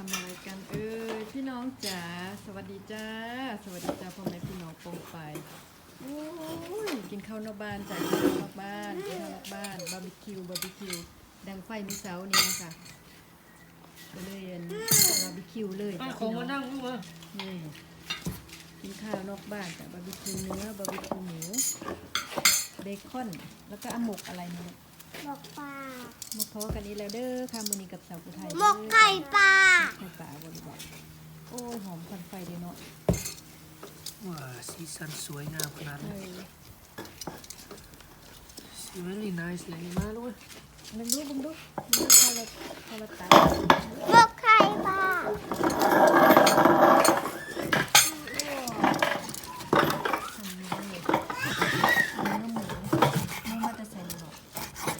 ทำอะไรกันเออพี่น้องจ๋าสวัสดีจ้า สวัสดีจ้าพ่อแม่พี่น้องปงไปโอ้ยกินข้าวนอกบ้านจ้ะกินข้าวนอกบ้านกินข้าวนอกบ้านบาร์บีคิวบาร์บีคิวดังไฟมือเช้านี้นะคะก็เลยอ็นบาร์บีคิวเลยจ้ะของพี่มาน้องนั่งลูกมานี่กินข้าวนอกบ้านจ้ะบาร์บีคิวเนื้อบาร์บีคิวหมูเบคอนแล้วก็อะหมกอะไรเนี่ย หมกปลามาพอกันนี้แล้วเด้อค่ะมือนี้กับสาวผู้ไทยหมกไข่ปลาไข่ปลาบริบทโอ้ยหอมควันไฟเดียวเนาะว้าสีสันสวยงามขนาดเอนี้อ very nice เลยมาลูกมึงดูมึงดูมึงดูข้าวละข้าวละตัด หมกไข่ปลา ทำเนื้อเลยเนื้อหมูไม่มาจะใส่หรอก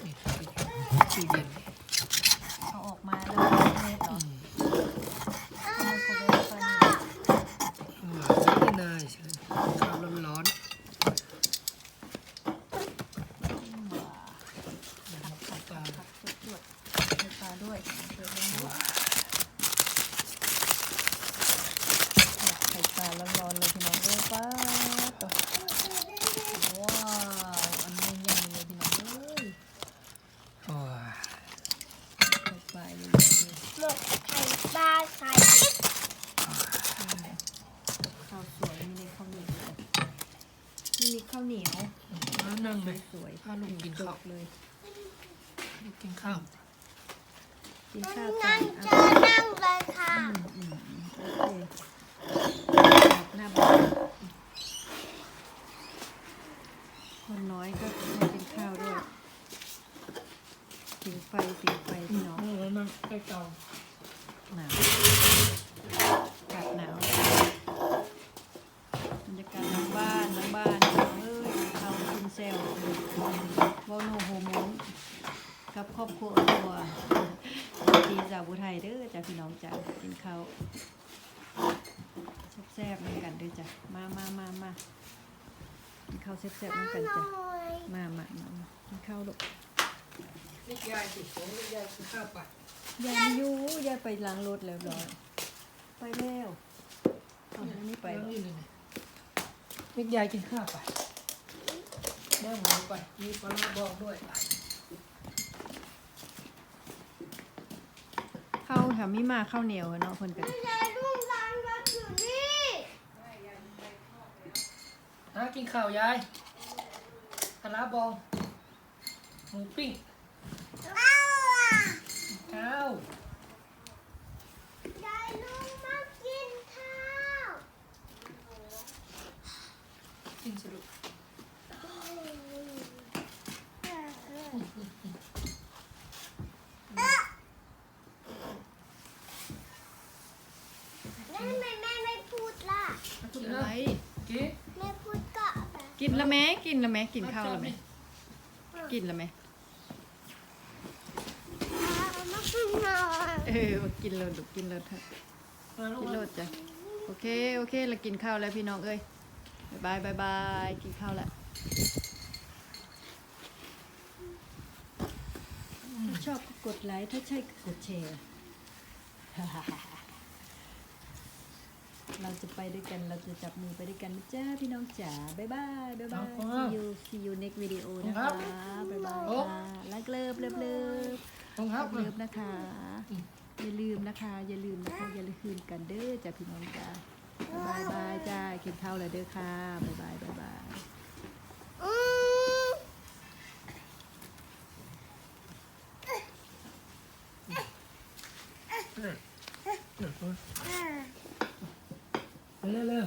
นี่ตู้เย็น เอาออกมาแล้วเล็กเหรอเอามาโคเวฟก่อนนี่ ว้า very nice เลยข้าวร้อน ว้า ๆน้ำปลาปลา ผักสดๆไข่ปลาด้วยเปิดเลยนะไข่ปลาร้อนๆเลยพี่น้องเอ้ยป้าดตัว ว้าว อันนี้ยังเลยพี่น้องเอ้ย ว้า ไปไปเลย หมกไข่ปลาไข่พริกข้าวสวยไมีในข้าวเหนียวไมีมีข้าวเหนียวนั่งเลยสวยพาลูกกินข้าวเลยลูกกินข้าวกินข้าวกันั่นงเจอนั่งเลยค่ะอืมอืมอืมโอเคหน้าบ้านคนน้อยก็ให้กินข้าวด้วยผิงไฟผิงไฟพี่ น้องนี่นั่งใกล้เตาหนาวอากาศหนาวบรรยากาศหลังบ้านหลังบ้านเอ้ยเขากินเซลวอลโนโฮโมนกับครอบครัวครัวทีสาวบุไทยเด้อจ้ะพี่น้องจ้ะกินข้าวแซ่บๆเหมือนกันเด้อจ้ะมามามามากินข้าวแซ่บๆเหมือนกันจ้ะมามามามากินข้าวลูก นี่ยายติดผมนี่ยายกินข้าวไปยายไม่อยู่ยายไปล้างรถแล้วร้อยไปแล้วเอาอันนี้ไปแล้วแล้วนี่เลยนี่ยายกินข้าวไปเบิ้งหมูไปมีปลาร้าบอกด้วยข้าวถามมีมาข้าวเหนียวอะเนาะเพิ่นกันยายลุงล้างรถอยู่นี่ฮะกินข้าวยายปลาร้าบองหมูปิ้ง ว้าว ข้าว ยายลุงมากินข้าว กินสรุป แล้วทำไมแม่ไม่พูดล่ะ กินอะไร กิน แม่พูดก็แบบ กินละแม่กินละแม่กินข้าวละแม่กินละแม่เอามากินหน่อยเออกินเลยลูกกินเลยเถอะกินโลดจ้ะโอเคโอเคเรากินข้าวแล้วพี่น้องเอ้ยบายบายบายบายกินข้าวแล้วชอบก็กดไลค์ถ้าใช่กดแชร์ เราจะไปด้วยกันเราจะจับมือไปด้วยกันนะจ้าพี่น้องจ๋าบายบายบายบาย see you see you next video นะคะบายบายค่ะรักเลิฟเลิฟเลิฟต้องครัรับกเลิฟนะคะ อย่าลืมนะคะ อย่าลืมนะคะอย่าลืมกันเด้อจ้าพี่น้องจ้าบายบายจ้ากินข้าวแล้วเด้อค่ะบายบายบายบายอื มเร็วเร็ว